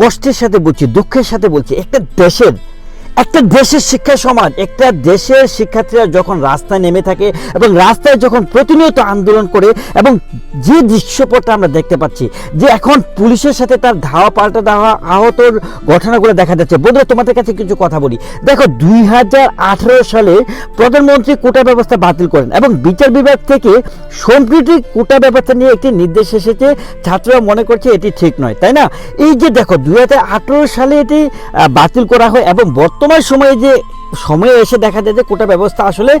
কষ্টের সাথে বলছি দুঃখের সাথে বলছি একটা দেশের একটা দেশের শিক্ষা সমাজ একটা দেশের শিক্ষার্থীরা যখন রাস্তায় নেমে থাকে এবং রাস্তায় যখন প্রতিনিয়ত আন্দোলন করে এবং যে দৃশ্যপটটা আমরা দেখতে পাচ্ছি, যে এখন পুলিশের সাথে তার ধাওয়া পাল্টা ধাওয়া আহতর ঘটনাগুলো দেখা যাচ্ছে। বন্ধুরা, তোমাদের কাছে কিছু কথা বলি। দেখো, দুই হাজার আঠারো সালে প্রধানমন্ত্রী কোটা ব্যবস্থা বাতিল করেন এবং বিচার বিভাগ থেকে সম্প্রীতি কোটা ব্যবস্থা নিয়ে একটি নির্দেশ এসেছে। ছাত্ররা মনে করছে এটি ঠিক নয়, তাই না? এই যে দেখো, দুই হাজার আঠেরো সালে এটি বাতিল করা হয় এবং বর্তমান সময়ে যে সময়ে এসে দেখা যায় যে কোটা ব্যবস্থা আসলে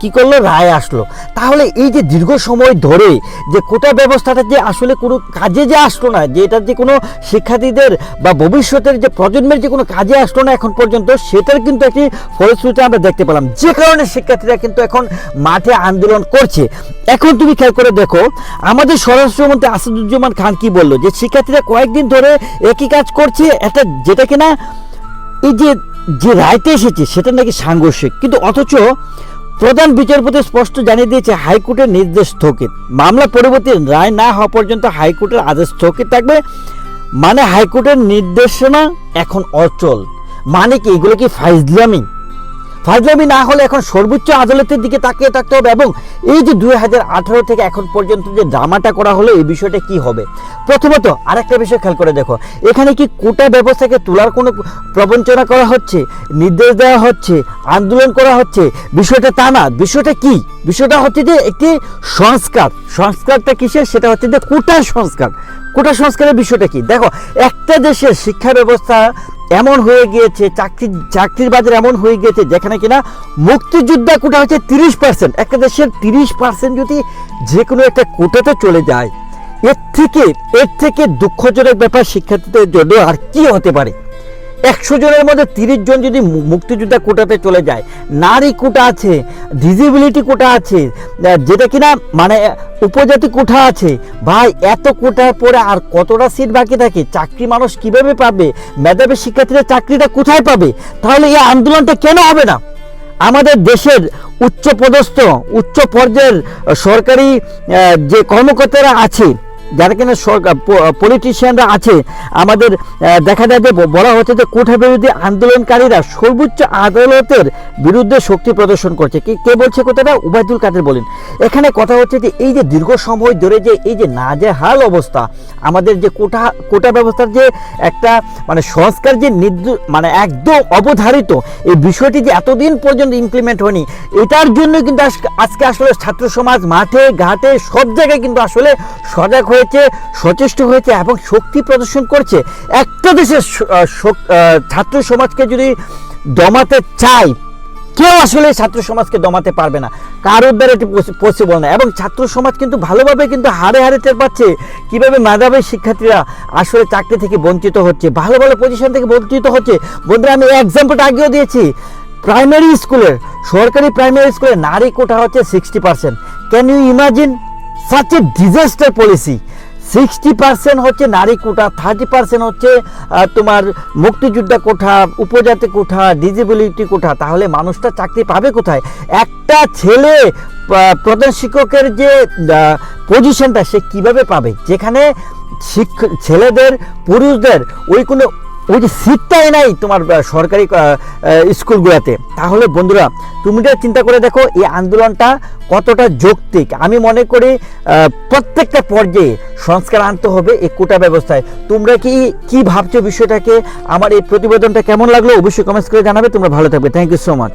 কি করল? রায় আসলো। তাহলে এই যে দীর্ঘ সময় ধরে যে কোটা ব্যবস্থাটা যে আসলে কোনো কাজে যে আসলো না, যে এটা যে কোনো শিক্ষার্থীদের বা ভবিষ্যতের যে প্রজন্মের যে কোনো কাজে আসলো না এখন পর্যন্ত, সেটার কিন্তু একটি ফলশ্রুতি আমরা দেখতে পেলাম। যে কারণে শিক্ষার্থীরা কিন্তু এখন মাঠে আন্দোলন করছে। এখন তুমি খেয়াল করে দেখো, আমাদের স্বরাষ্ট্রমন্ত্রী আসাদুজ্জামান খান কি বলল? যে শিক্ষার্থীরা কয়েকদিন ধরে একই কাজ করছে, এটা যেটা কিনা এই যে যে রায়তে এসেছে, সেটা নাকি সাংঘর্ষিক। কিন্তু অথচ প্রধান বিচারপতি স্পষ্ট জানিয়ে দিয়েছে, হাইকোর্টের নির্দেশ স্থগিত। মামলা পরবর্তী রায় না হওয়া পর্যন্ত হাইকোর্টের আদেশ স্থগিত থাকবে। মানে হাইকোর্টের নির্দেশনা এখন অচল। মানে কি, এগুলো কি ফাইজলামি? ফাজলামি না হলে এখন সর্বোচ্চ আদালতের দিকে তাকিয়ে থাকতে হবে এবং এই যে দুই হাজার আঠারো থেকে এখন পর্যন্ত যে ড্রামাটা করা হলো, এই বিষয়টা কি হবে? প্রথমত আরেকটা বিষয় খেয়াল করে দেখো, এখানে কি কোটা ব্যবস্থাকে তোলার কোনো প্রবঞ্চনা করা হচ্ছে, নির্দেশ দেওয়া হচ্ছে, আন্দোলন করা হচ্ছে? বিষয়টা তা না, বিষয়টা কি? বিষয়টা হচ্ছে যে একটি সংস্কার। সংস্কারটা কিসের? সেটা হচ্ছে যে কোটা সংস্কার। কোটা সংস্কারের বিষয়টা কি? দেখো, একটা দেশের শিক্ষা ব্যবস্থা এমন হয়ে গিয়েছে চাকরি চাকরির বাজার এমন হয়ে গিয়েছে যেখানে কিনা মুক্তিযোদ্ধা কোটা হচ্ছে তিরিশ পার্সেন্ট একটা দেশের তিরিশ পার্সেন্ট যদি যে কোনো একটা কোটাতে চলে যায়, এর থেকে এর থেকে দুঃখজনক ব্যাপার শিক্ষার্থীদের জন্য আর কি হতে পারে? একশো জনের মধ্যে তিরিশ জন যদি মুক্তিযোদ্ধা কোটাতে চলে যায়, নারী কোটা আছে ডিসেবিলিটি কোটা আছে যেটা কিনা মানে উপজাতি কোঠা আছে, ভাই, এত কোটার পরে আর কতটা সিট বাকি থাকে? চাকরি মানুষ কীভাবে পাবে? মেধাবী শিক্ষার্থীরা চাকরিটা কোথায় পাবে? তাহলে এই আন্দোলনটা কেন হবে না? আমাদের দেশের উচ্চ পদস্থ উচ্চ পর্যায়ের সরকারি যে কর্মকর্তারা আছে যারা কিনা সরকার পলিটিশিয়ানরা আছে, আমাদের দেখা যায় যে বলা হচ্ছে যে কোঠা বিরোধী আন্দোলনকারীরা সর্বোচ্চ আদালতের বিরুদ্ধে শক্তি প্রদর্শন করছে। কি কে বলছে কথাটা? উবায়দুল কাদের বলেন। এখানে কথা হচ্ছে যে এই যে দীর্ঘ সময় ধরে যে এই যে নাজেহাল অবস্থা, আমাদের যে কোটা কোটা ব্যবস্থার যে একটা মানে সংস্কার যে নির্দ- মানে একদম অবধারিত, এই বিষয়টি যে এতদিন পর্যন্ত ইমপ্লিমেন্ট হয়নি, এটার জন্য কিন্তু আজকে- আসলে ছাত্র সমাজ মাঠে, ঘাটে, সব জায়গায় কিন্তু আসলে সজাগ হয়েছে, সচেষ্ট হয়েছে এবং শক্তি প্রদর্শন করছে। একটা দেশের ছাত্র সমাজকে যদি দমাতে চায়, কেউ আসলে ছাত্র সমাজকে দমাতে পারবে না। কারোর দ্বারা এটি পসিবল না। এবং ছাত্র সমাজ কিন্তু ভালোভাবে কিন্তু হারে হারে টের পাচ্ছে কীভাবে মেধাবী শিক্ষার্থীরা আসলে চাকরি থেকে বঞ্চিত হচ্ছে, ভালো ভালো পজিশন থেকে বঞ্চিত হচ্ছে। বন্ধুরা, আমি এক্সাম্পলটা আগেও দিয়েছি। প্রাইমারি স্কুলের সরকারি প্রাইমারি স্কুলে নারী কোটা হচ্ছে sixty percent can you imagine such a disaster policy sixty percent হচ্ছে নারী কোঠা থার্টি পার্সেন্ট হচ্ছে তোমার মুক্তিযোদ্ধা কোঠা, উপজাতি কোঠা, ডিজেবিলিটি কোঠা। তাহলে মানুষটা চাকরি পাবে কোথায়? একটা ছেলে প্রধান শিক্ষকের যে পজিশনটা সে কীভাবে পাবে? যেখানে শিক্ষ- ছেলেদের, পুরুষদের ওই কোনো ওই যে সিটটাই নাই তোমার সরকারি স্কুলগুলোতে? তাহলে বন্ধুরা, তুমি যা চিন্তা করে দেখো, এই আন্দোলনটা কতটা যৌক্তিক? আমি মনে করি প্রত্যেকটা পর্যায়ে সংস্কার আনতে হবে এই কোটা ব্যবস্থায়। তোমরা কি কি ভাবছ বিষয়টাকে? আমার এই প্রতিবেদনটা কেমন লাগল? অবশ্যই কমেন্টস করে জানাবে। তোমরা ভালো থাকবে। Thank you so much